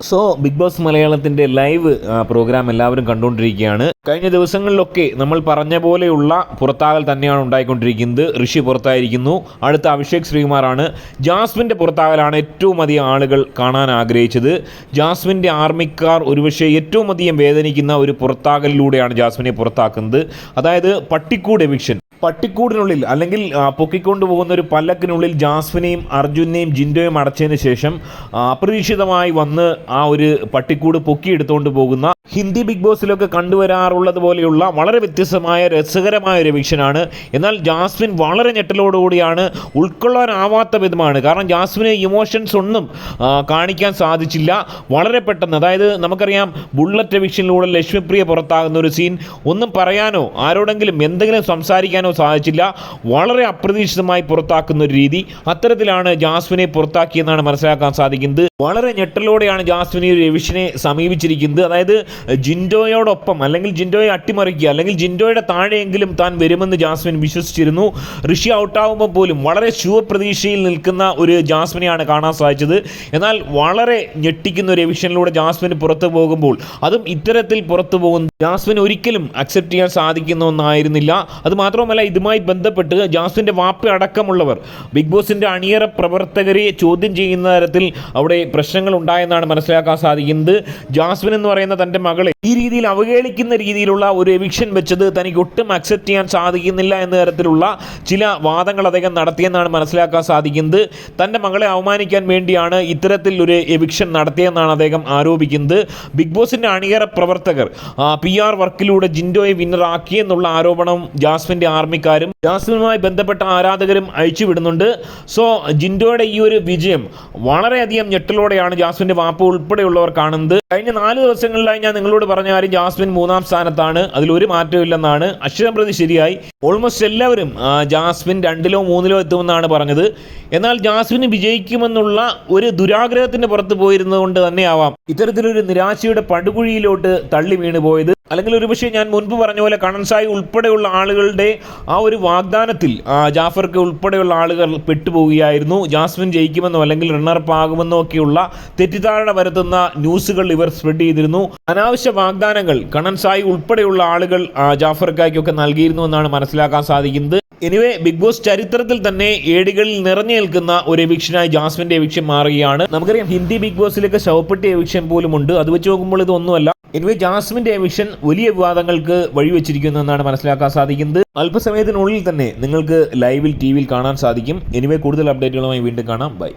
So Bigg Boss മലയാളത്തിന്റെ live programme എല്ലാവരും കണ്ടുകൊണ്ടിരിക്കുകയാണ്. കഴിഞ്ഞ ദിവസങ്ങളിലൊക്കെ നമ്മൾ പറഞ്ഞ പോലെയുള്ള പുറത്താകൽ തന്നെയാണ് ഉണ്ടായിക്കൊണ്ടിരിക്കുന്നത്. ഋഷി പുറത്തായിരിക്കുന്നു. അടുത്ത അഭിഷേക് ശ്രീകുമാറാണ്. ജാസ്മിന്റെ പുറത്താകലാണ് ഏറ്റവും അധികം ആളുകൾ കാണാൻ ആഗ്രഹിച്ചത്. ജാസ്മിന്റെ ആർമിക്കാർ ഒരുപക്ഷെ ഏറ്റവും അധികം വേദനിക്കുന്ന ഒരു പുറത്താകലിലൂടെയാണ് ജാസ്മിനെ പുറത്താക്കുന്നത്. അതായത് പട്ടിക്കൂട് എവിക്ഷൻ. പട്ടിക്കൂടിനുള്ളിൽ അല്ലെങ്കിൽ പൊക്കിക്കൊണ്ടു പോകുന്ന ഒരു പല്ലക്കിനുള്ളിൽ ജാസ്മിനെയും അർജുനെയും ജിൻഡോയും അടച്ചതിന് ശേഷം അപ്രതീക്ഷിതമായി വന്ന് ആ ഒരു പട്ടിക്കൂട് പൊക്കിയെടുത്തുകൊണ്ട് പോകുന്ന ഹിന്ദി ബിഗ് ബോസിലൊക്കെ കണ്ടുവരാറുള്ളത് പോലെയുള്ള വളരെ വ്യത്യസ്തമായ രസകരമായ ഒരു എവിക്ഷനാണ് എന്നാൽ ജാസ്മിൻ വളരെ ഞെട്ടലോടുകൂടിയാണ് ഉൾക്കൊള്ളാനാവാത്ത വിധമാണ്. കാരണം ജാസ്മിന് ഇമോഷൻസ് ഒന്നും കാണിക്കാൻ സാധിച്ചില്ല. വളരെ പെട്ടെന്ന് അതായത് നമുക്കറിയാം ബുള്ളറ്റ് വിഷനിലൂടെ ലക്ഷ്മിപ്രിയ പുറത്താകുന്ന ഒരു സീൻ. ഒന്നും പറയാനോ ആരോടെങ്കിലും എന്തെങ്കിലും സംസാരിക്കാനോ സാധിച്ചില്ല. വളരെ അപ്രതീക്ഷിതമായി പുറത്താക്കുന്ന ഒരു രീതി. അത്തരത്തിലാണ് ജാസ്മിനെ പുറത്താക്കിയെന്നാണ് മനസ്സിലാക്കാൻ സാധിക്കുന്നത്. വളരെ ഞെട്ടലോടെയാണ് ജാസ്മിൻ ഈ ഒരു എവിഷനെ സമീപിച്ചിരിക്കുന്നത്. അതായത് ജിൻഡോയോടൊപ്പം അല്ലെങ്കിൽ ജിൻഡോയെ അട്ടിമറിക്കുക അല്ലെങ്കിൽ ജിൻഡോയുടെ താഴെയെങ്കിലും താൻ വരുമെന്ന് ജാസ്മിൻ വിശ്വസിച്ചിരുന്നു. ഋഷി ഔട്ടാവുമ്പോൾ പോലും വളരെ ശുഭപ്രതീക്ഷയിൽ നിൽക്കുന്ന ഒരു ജാസ്മിനെയാണ് കാണാൻ സാധിച്ചത്. എന്നാൽ വളരെ ഞെട്ടിക്കുന്ന ഒരു എവിഷനിലൂടെ ജാസ്മിൻ പുറത്തു പോകുമ്പോൾ അതും ഇത്തരത്തിൽ പുറത്തു പോകുന്ന ജാസ്മിൻ ഒരിക്കലും അക്സെപ്റ്റ് ചെയ്യാൻ സാധിക്കുന്ന ഒന്നായിരുന്നില്ല. അത് മാത്രമല്ല ഇതുമായി ബന്ധപ്പെട്ട് ജാസ്മിന്റെ വാപ്പ അടക്കമുള്ളവർ ബിഗ് ബോസിന്റെ അണിയറ പ്രവർത്തകരെ ചോദ്യം ചെയ്യുന്ന തരത്തിൽ അവിടെ പ്രശ്നങ്ങൾ ഉണ്ടായെന്നാണ് മനസ്സിലാക്കാൻ സാധിക്കുന്നത്. ജാസ്മിൻ എന്ന് പറയുന്ന തന്റെ മകളെ ഈ രീതിയിൽ അവഹേളിക്കുന്ന രീതിയിലുള്ള ഒരു എവിക്ഷൻ വെച്ചത് തനിക്ക് ഒട്ടും അക്സെപ്റ്റ് ചെയ്യാൻ സാധിക്കുന്നില്ല എന്ന തരത്തിലുള്ള ചില വാദങ്ങൾ അദ്ദേഹം നടത്തിയെന്നാണ് മനസ്സിലാക്കാൻ സാധിക്കുന്നത്. തന്റെ മകളെ അവമാനിക്കാൻ വേണ്ടിയാണ് ഇത്തരത്തിൽ ഒരു എവിക്ഷൻ നടത്തിയെന്നാണ് അദ്ദേഹം ആരോപിക്കുന്നത്. ബിഗ് ബോസിന്റെ അണിയറ പ്രവർത്തകർ പി ആർ വർക്കിലൂടെ ജിൻഡോയെ വിന്നറാക്കിയെന്നുള്ള ആരോപണം ജാസ്മിന്റെ ആർമിക്കാരും ജാസ്മിനുമായി ബന്ധപ്പെട്ട ആരാധകരും അയച്ചുവിടുന്നുണ്ട് സോ ജിൻഡോയുടെ ഈ ഒരു വിജയം വളരെയധികം ഞെട്ടലോടെയാണ് ജാസ്മിന്റെ വാപ്പ് ഉൾപ്പെടെയുള്ളവർ കാണുന്നത്. കഴിഞ്ഞ നാല് ദിവസങ്ങളിലായി ഞാൻ നിങ്ങളോട് പറഞ്ഞ കാര്യം ജാസ്മിൻ മൂന്നാം സ്ഥാനത്താണ്. അതിലൊരു മാറ്റവും ഇല്ലെന്നാണ്. അക്ഷരം പ്രതി ശരിയായി. ഓൾമോസ്റ്റ് എല്ലാവരും ജാസ്മിൻ രണ്ടിലോ മൂന്നിലോ എത്തുമെന്നാണ് പറഞ്ഞത്. എന്നാൽ ജാസ്മിന് വിജയിക്കുമെന്നുള്ള ഒരു ദുരാഗ്രഹത്തിന് പുറത്ത് പോയിരുന്നതുകൊണ്ട് തന്നെയാവാം ഇത്തരത്തിലൊരു നിരാശയുടെ പടുകുഴിയിലോട്ട് തള്ളി വീണു പോയത്. അല്ലെങ്കിൽ ഒരുപക്ഷെ ഞാൻ മുൻപ് പറഞ്ഞ പോലെ കണൻസായി ഉൾപ്പെടെയുള്ള ആളുകളുടെ ആ ഒരു വാഗ്ദാനത്തിൽ ജാഫർക്ക് ഉൾപ്പെടെയുള്ള ആളുകൾ പെട്ടുപോവുകയായിരുന്നു. ജാസ്മിൻ ജയിക്കുമെന്നോ അല്ലെങ്കിൽ റണ്ണറപ്പ് ആകുമെന്നോ ഒക്കെയുള്ള തെറ്റിദ്ധാരണ വരുത്തുന്ന ന്യൂസുകൾ ഇവർ സ്പ്രെഡ് ചെയ്തിരുന്നു. അനാവശ്യ വാഗ്ദാനങ്ങൾ കണൻസായി ഉൾപ്പെടെയുള്ള ആളുകൾ ജാഫർക്കായ്ക്കൊക്കെ നൽകിയിരുന്നു എന്നാണ് മനസ്സിലാക്കാൻ സാധിക്കുന്നത്. എനിവേ ബിഗ് ബോസ് ചരിത്രത്തിൽ തന്നെ ഏടികളിൽ നിറഞ്ഞു നിൽക്കുന്ന ഒരു എവിക്ഷനായി ജാസ്മിന്റെ എവിക്ഷൻ മാറുകയാണ്. നമുക്കറിയാം ഹിന്ദി ബിഗ് ബോസിലൊക്കെ ശവപ്പെട്ടി എവിക്ഷൻ പോലും ഉണ്ട് അത് വെച്ച് നോക്കുമ്പോൾ ഇതൊന്നുമല്ല. എനിവേ ജാസ്മിന്റെ മിഷൻ വലിയ വിവാദങ്ങൾക്ക് വഴിവെച്ചിരിക്കുന്നു എന്നാണ് മനസ്സിലാക്കാൻ സാധിക്കുന്നത്. അല്പസമയത്തിനുള്ളിൽ തന്നെ നിങ്ങൾക്ക് ലൈവിൽ ടി വിയിൽ കാണാൻ സാധിക്കും. എനിവേ കൂടുതൽ അപ്ഡേറ്റുകളുമായി വീണ്ടും കാണാം. ബൈ